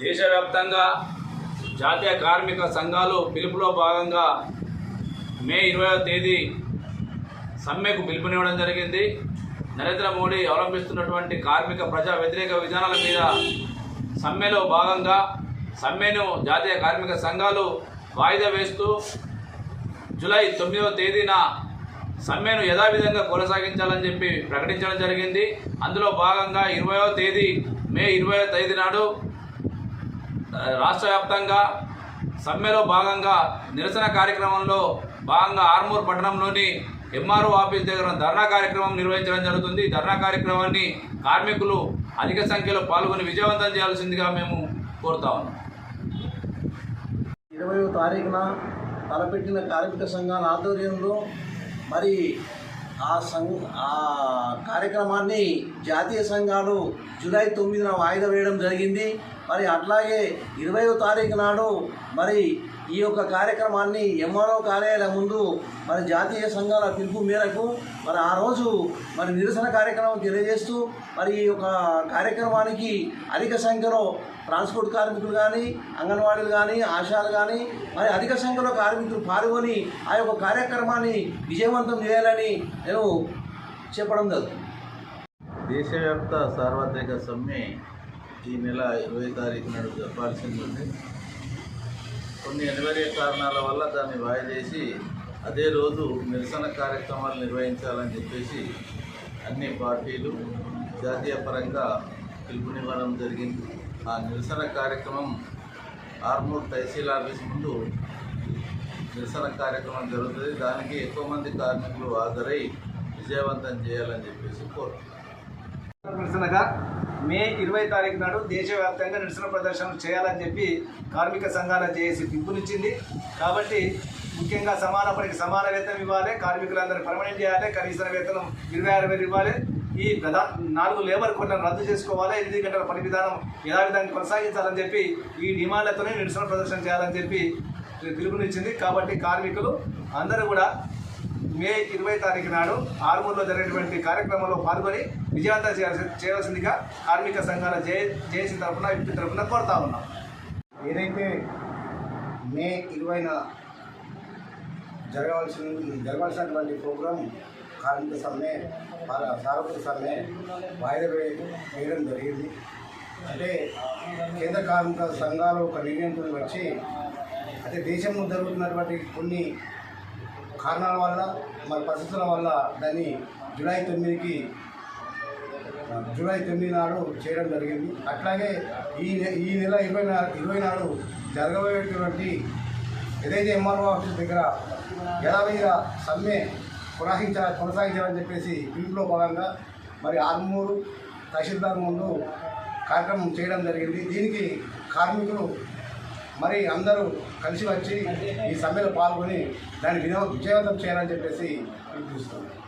దేశవ్యాప్తంగా జాతీయ కార్మిక సంఘాలు పిలుపులో భాగంగా మే ఇరవై తేదీ సమ్మెకు పిలుపునివ్వడం జరిగింది. నరేంద్ర మోడీ అవలంబిస్తున్నటువంటి కార్మిక ప్రజా వ్యతిరేక విధానాల మీద సమ్మెలో భాగంగా సమ్మెను జాతీయ కార్మిక సంఘాలు వాయిదా వేస్తూ జూలై తొమ్మిదవ తేదీన సమ్మెను యథావిధంగా కొనసాగించాలని చెప్పి ప్రకటించడం జరిగింది. అందులో భాగంగా ఇరవయో తేదీ మే ఇరవయో తేదీ నాడు రాష్ట్ర వ్యాప్తంగా సమ్మెలో భాగంగా నిరసన కార్యక్రమంలో భాగంగా ఆర్మూర్ పట్టణంలోని ఎంఆర్ఓ ఆఫీస్ దగ్గర ధర్నా కార్యక్రమం నిర్వహించడం జరుగుతుంది. ధర్నా కార్యక్రమాన్ని కార్మికులు అధిక సంఖ్యలో పాల్గొని విజయవంతం చేయాల్సిందిగా మేము కోరుతా ఉన్నాం. ఇరవయో తారీఖున తలపెట్టిన కార్మిక సంఘాల ఆధ్వర్యంలో మరి ఆ సం ఆ కార్యక్రమాన్ని జాతీయ సంఘాలు జూలై తొమ్మిదిన వాయిదా వేయడం జరిగింది. మరి అట్లాగే ఇరవయో తారీఖు నాడు మరి ఈ యొక్క కార్యక్రమాన్ని ఎంఆర్ఓ కార్యాలయం ముందు మరి జాతీయ సంఘాల పిలుపు మేరకు మరి ఆ రోజు మరి నిరసన కార్యక్రమం తెలియజేస్తూ మరి ఈ యొక్క కార్యక్రమానికి అధిక సంఖ్యలో ట్రాన్స్పోర్ట్ కార్మికులు కానీ అంగన్వాడీలు కానీ ఆశాలు కానీ మరి అధిక సంఖ్యలో కార్మికులు పాల్గొని ఆ యొక్క కార్యక్రమాన్ని విజయవంతం చేయాలని నేను చెప్పడం జరుగుతుంది దేశవ్యాప్త సార్వత్రిక సమ్మె ఈ నెల ఇరవై తారీఖు నాడు జరపాల్సింది. ఉంది కొన్ని అనివార్య కారణాల వల్ల దాన్ని వాయిదేసి అదే రోజు నిరసన కార్యక్రమాలు నిర్వహించాలని చెప్పేసి అన్ని పార్టీలు జాతీయ పరంగా పిలుపునివ్వడం జరిగింది. ఆ నిరసన కార్యక్రమం ఆర్మూర్ తహసీల్ ఆఫీస్ ముందు నిరసన కార్యక్రమం జరుగుతుంది. దానికి ఎక్కువ మంది కార్మికులు హాజరై విజయవంతం చేయాలని చెప్పేసి కోరుతున్నాను నిరసనగా మే ఇరవై తారీఖు నాడు దేశవ్యాప్తంగా నిరసన ప్రదర్శనలు చేయాలని చెప్పి కార్మిక సంఘాల జేఏసీ పిలుపునిచ్చింది. కాబట్టి ముఖ్యంగా సమాన పనికి సమాన వేతనం ఇవ్వాలి కార్మికులందరూ పర్మనెంట్ చేయాలి కనీస వేతనం ఇరవై ఆరు వేలు ఇవ్వాలి. ఈ ప్రధా నాలుగు లేబర్ కోడ్లను రద్దు చేసుకోవాలి ఎనిమిది గంటల పని విధానం యథావిధంగా కొనసాగించాలని చెప్పి ఈ డిమాండ్లతోనే నిరసన ప్రదర్శన చేయాలని చెప్పి పిలుపునిచ్చింది కాబట్టి కార్మికులు అందరూ కూడా మే ఇరవై తారీఖు నాడు ఆరుమూరులో జరిగినటువంటి కార్యక్రమంలో పాల్గొని విజయవంతం చేయాల్సి చేయవలసిందిగా కార్మిక సంఘాల జే జేసీ తరఫున విపి తరఫున కోరుతా ఉన్నాం. ఏదైతే మే ఇరవైన జరగవలసిన జరగాల్సినటువంటి ప్రోగ్రాం కార్మిక సమ్మె పా- సార్వత్రిక సమ్మె వాయిదా వేయడం జరిగింది. అంటే కేంద్ర కార్మిక సంఘాలు ఒక నిర్ణయంతో వచ్చి అంటే దేశంలో జరుగుతున్నటువంటి కొన్ని కారణాల వల్ల మరి పరిస్థితుల వల్ల దాన్ని జూలై తొమ్మిదికి జూలై తొమ్మిది నాడు చేయడం జరిగింది. అట్లాగే ఈ నె- ఈ నెల ఇరవై నా ఇరవై నాడు జరగబోయేటువంటి ఏదైతే ఎంఆర్ఓ ఆఫీస్ దగ్గర యథావిధిగా సమ్మె కొనసాగించాల కొనసాగించాలని చెప్పేసి పిలుపులో భాగంగా మరి ఆర్మూరు తహసీల్దార్ ముందు కార్యక్రమం చేయడం జరిగింది. దీనికి కార్మికులు మరి అందరూ కలిసి వచ్చి ఈ సమ్మెలో పాల్గొని దాన్ని వినో విజయవంతం చేయాలని చెప్పేసి పిలుపునిస్తున్నాను